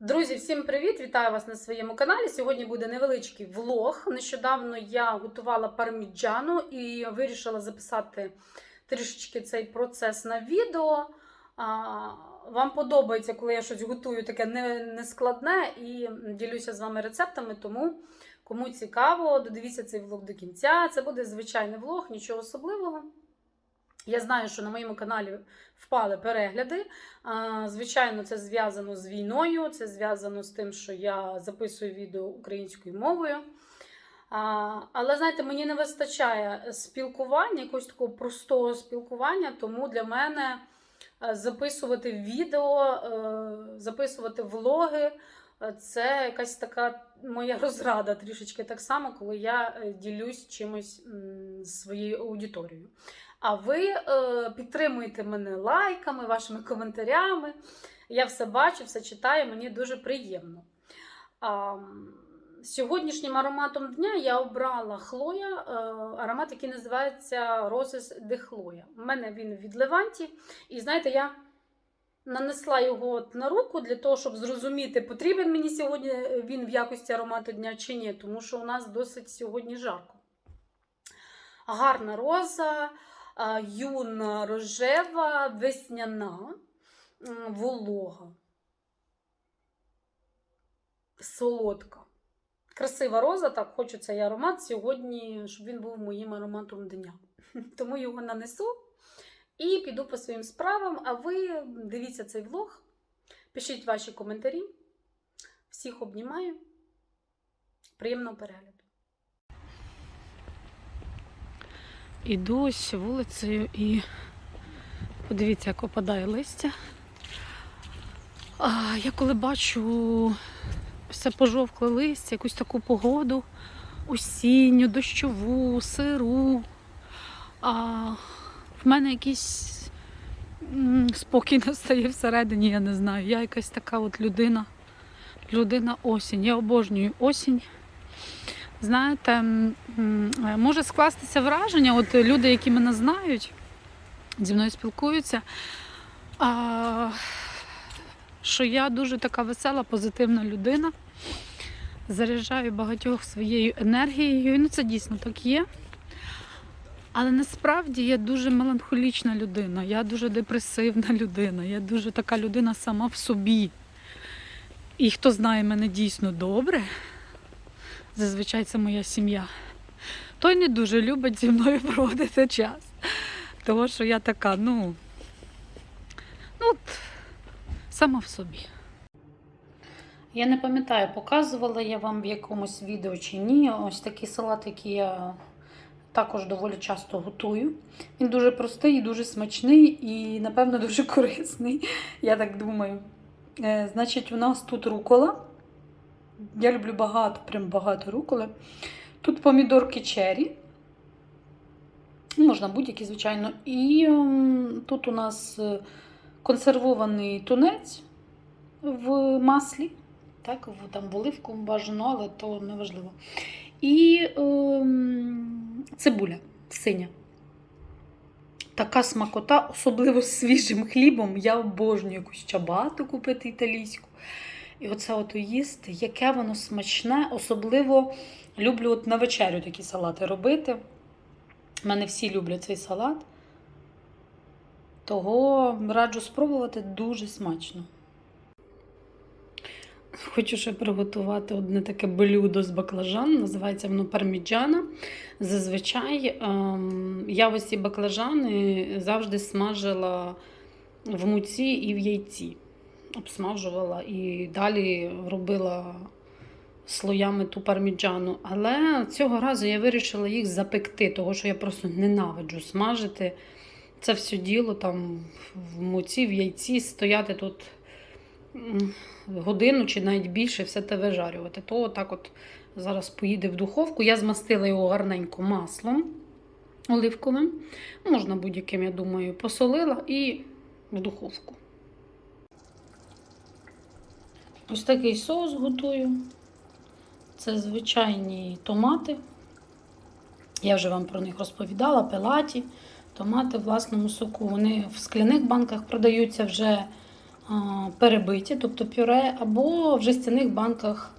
Друзі, всім привіт! Вітаю вас на своєму каналі. Сьогодні буде невеличкий влог. Нещодавно я готувала парміджану і вирішила записати трішечки цей процес на відео. Вам подобається, коли я щось готую таке нескладне і ділюся з вами рецептами. Тому кому цікаво, додивіться цей влог до кінця. Це буде звичайний влог, нічого особливого. Я знаю, що на моєму каналі впали перегляди. Звичайно, це зв'язано з війною, це зв'язано з тим, що я записую відео українською мовою. Але знаєте, мені не вистачає спілкування, якогось такого простого спілкування, тому для мене е, записувати відео, е, записувати влоги. е, Це якась така моя розрада трішечки так само, коли я ділюсь чимось своєю аудиторією. А ви е, підтримуєте мене лайками, вашими коментарями. Я все бачу, все читаю, мені дуже приємно. А, сьогоднішнім ароматом дня я обрала хлоя, е, аромат, який називається Roses de Chloe. У мене він від Леванті. І знаєте, я нанесла його на руку для того, щоб зрозуміти, потрібен мені сьогодні він в якості аромату дня чи ні, тому що у нас досить сьогодні жарко. Гарна роза, юна рожева, весняна, волога, солодка. Красива роза, так хочу цей аромат сьогодні, щоб він був моїм ароматом дня. Тому його нанесу і піду по своїм справам. А ви дивіться цей влог, пишіть ваші коментарі. Всіх обнімаю. Приємного перегляду. Іду ось вулицею і подивіться, як опадає листя. А, я коли бачу все пожовкле листя, якусь таку погоду, осінню, дощову, сиру. А, в мене якийсь спокій настає всередині, я не знаю. Я якась така от людина, людина осінь. Я обожнюю осінь. Знаєте, м, може скластися враження, от люди, які мене знають, зі мною спілкуються, що я дуже така весела, позитивна людина. Заряджаю багатьох своєю енергією. Ну, це дійсно так є. Але насправді я дуже меланхолічна людина, я дуже депресивна людина, я дуже така людина сама в собі. І хто знає мене дійсно добре, зазвичай це моя сім'я, той не дуже любить зі мною проводити час. Тому що я така, ну, ну от, сама в собі. Я не пам'ятаю, показувала я вам в якомусь відео чи ні. Ось такий салат, який я також доволі часто готую. Він дуже простий і дуже смачний і, напевно, дуже корисний. Я так думаю. Е, значить, у нас тут рукола. Я люблю багато, прям багато руколи. Тут помідорки чері. Можна будь-які, звичайно. І ем, тут у нас е, консервований тунець в маслі. Так, там в оливку бажано, але то не важливо. І ем, цибуля синя. Така смакота, особливо з свіжим хлібом. Я обожнюю якусь чабату купити італійську. І оце от їсти, яке воно смачне. Особливо люблю от на вечерю такі салати робити. У мене всі люблять цей салат. Того раджу спробувати дуже смачно. Хочу ще приготувати одне таке блюдо з баклажан, називається воно парміджана. Зазвичай ем, я ось ці баклажани завжди смажила в муці і в яйці. Обсмажувала і далі робила слоями ту парміджану. Але цього разу я вирішила їх запекти, тому що я просто ненавиджу смажити це все діло там в муці, в яйці, стояти тут годину чи навіть більше все те вижарювати. То так от зараз поїде в духовку. Я змастила його гарненько маслом оливковим. Можна будь-яким, я думаю, посолила і в духовку. Ось такий соус готую. Це звичайні томати. Я вже вам про них розповідала, пелаті, томати в власному соку. Вони в скляних банках продаються вже перебиті, тобто пюре, або в жестяних банках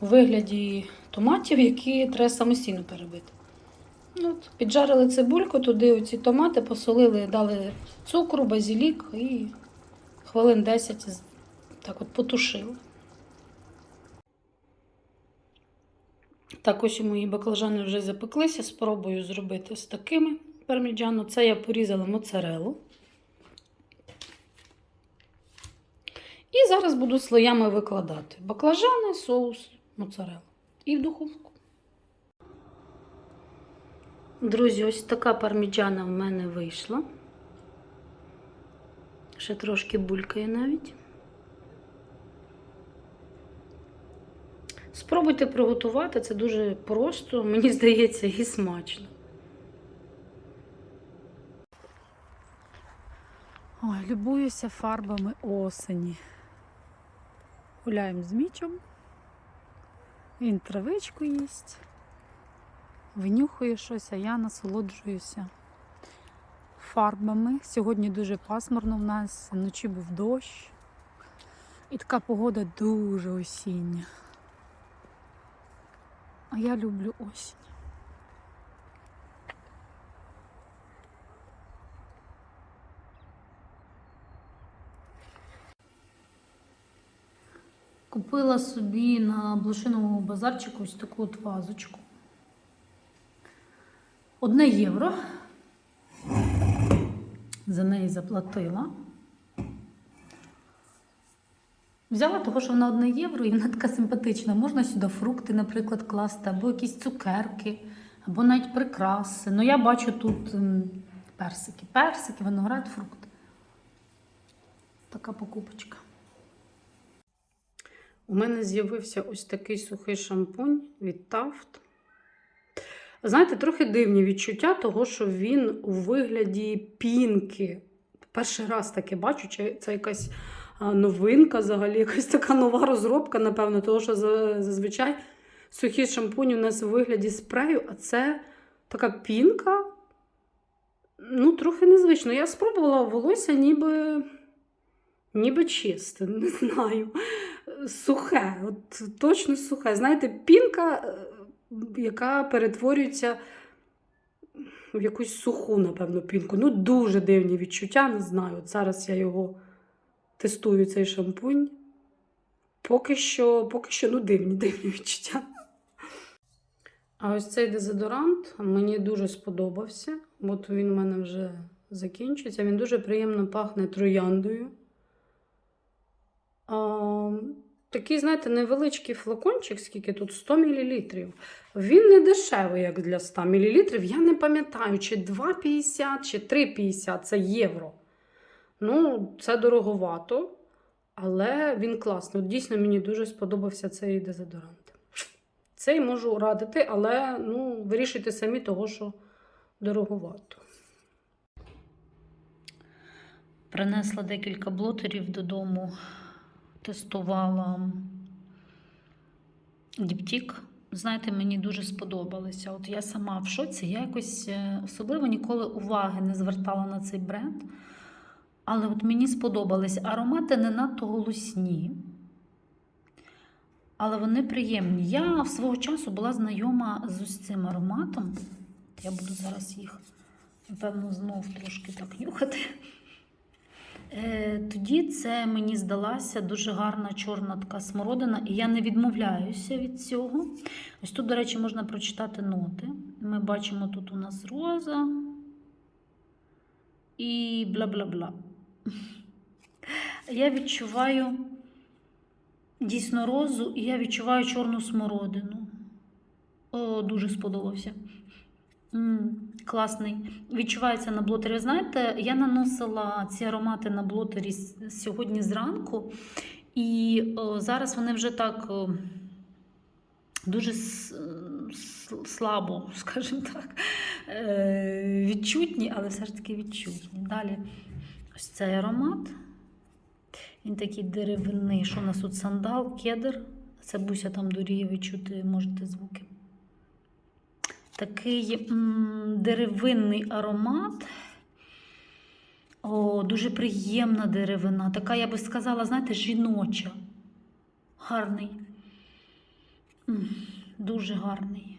у вигляді томатів, які треба самостійно перебити. Ну, От, піджарили цибульку, туди оці томати посолили, дали цукру, базілік і хвилин 10 з- так от потушили. Так, ось мої баклажани вже запеклися. Спробую зробити з такими парміджано. Це я порізала моцарелу. І зараз буду слоями викладати баклажани, соус, моцарелу. І в духовку. Друзі, ось така парміджана в мене вийшла. Ще трошки булькає навіть. Спробуйте приготувати, це дуже просто, мені здається, і смачно. Ой, любуюся фарбами осені. Гуляємо з мічом. Він травичку їсть, винюхує щось, а я насолоджуюся фарбами. Сьогодні дуже пасмурно в нас, вночі був дощ. І така погода дуже осіння. А я люблю осінь. Купила собі на блошиновому базарчику ось таку от вазочку. Одне євро. За неї заплатила. Взяла того, що вона одне євро і вона така симпатична. Можна сюди фрукти, наприклад, класти, або якісь цукерки, або навіть прикраси. Ну, я бачу тут персики. Персики, виноград, фрукти. Така покупочка. У мене з'явився ось такий сухий шампунь від Taft. Знаєте, трохи дивні відчуття того, що він у вигляді пінки. Перший раз таке бачу, це якась новинка взагалі, якась така нова розробка, напевно, того, що зазвичай сухий шампунь у нас у вигляді спрею, а це така пінка. Ну, трохи незвично. Я спробувала волосся ніби, ніби чисте, не знаю. Сухе, от точно сухе. Знаєте, пінка, е, яка перетворюється в якусь суху, напевно, пінку. Ну, дуже дивні відчуття, не знаю. От зараз я його тестую, цей шампунь. Поки що, поки що ну, дивні, дивні відчуття. А ось цей дезодорант мені дуже сподобався. От він у мене вже закінчується. Він дуже приємно пахне трояндою. А, такий, знаєте, невеличкий флакончик, скільки тут 100 мл. Він не дешевий, як для 100 мл. Я не пам'ятаю, чи 2,50, чи 3,50 це євро. Ну, це дороговато, але він класний. Дійсно, мені дуже сподобався цей дезодорант. Цей можу радити, але ну, вирішуйте самі того, що дороговато. Принесла декілька блотерів додому, тестувала діптік. Знаєте, мені дуже сподобалися. От я сама в шоці, я якось е, особливо ніколи уваги не звертала на цей бренд. Але от мені сподобались аромати не надто голосні, але вони приємні. Я в свого часу була знайома з ось цим ароматом. Я буду зараз їх, напевно, знов трошки так нюхати. Е, Тоді це мені здалася дуже гарна чорна така смородина, і я не відмовляюся від цього. Ось тут, до речі, можна прочитати ноти. Ми бачимо, тут у нас роза і бла-бла-бла. Я відчуваю дійсно розу, і я відчуваю чорну смородину. О, дуже сподобався. М, класний. Відчувається на блотері. Знаєте, я наносила ці аромати на блотері сьогодні зранку, і о, зараз вони вже так о, дуже с- слабо, скажімо так, е, відчутні, але все ж таки відчутні. Далі ось цей аромат. Він такий деревинний, що у нас тут сандал, кедр. Це буся там дуріє, ви чути можете звуки. Такий м, деревинний аромат. О, дуже приємна деревина. Така, я би сказала, знаєте, жіноча. Гарний. Дуже гарний.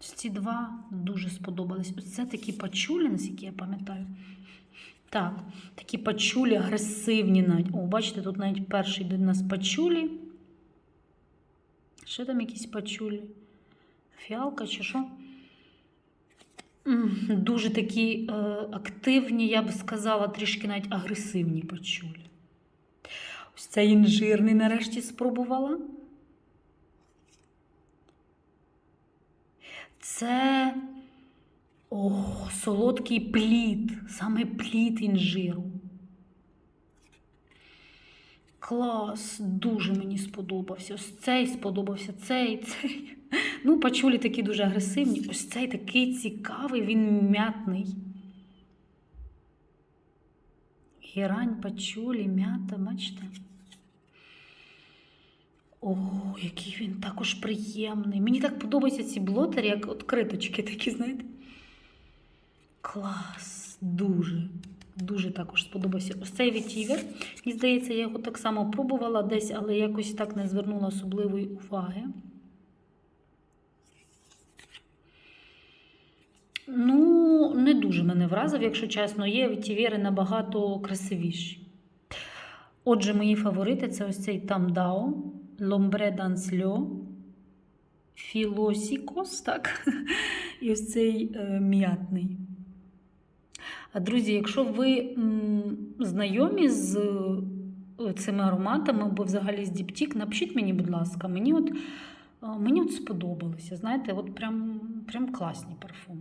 Ці два дуже сподобались. Ось це такі пачулі, наскільки я пам'ятаю. Так, такі пачулі агресивні навіть. О, бачите, тут навіть перший йде у нас пачулі. Ще там якісь пачулі? Фіалка чи що? Дуже такі е, активні, я б сказала, трішки навіть агресивні пачулі. Ось цей інжирний нарешті спробувала. Це о, солодкий плід, саме плід інжиру. Клас, дуже мені сподобався. Ось цей сподобався, цей, цей. Ну, пачулі такі дуже агресивні. Ось цей такий цікавий, він м'ятний. Герань, пачулі, м'ята, бачите? О, який він також приємний. Мені так подобаються ці блотери, як откриточки такі, знаєте. Клас, дуже, дуже також сподобався. Ось цей вітівер. Мені здається, я його так само пробувала десь, але якось так не звернула особливої уваги. Ну, не дуже мене вразив, якщо чесно, є вітівери набагато красивіші. Отже, мої фаворити це ось цей Тамдао, Ломбре Дансльо, Філосікос, так? І ось цей е, м'ятний. Друзі, якщо ви знайомі з е, цими ароматами або взагалі з Діптік, напишіть мені, будь ласка, мені от, е, мені от сподобалося. Знаєте, от прям, прям класні парфуми.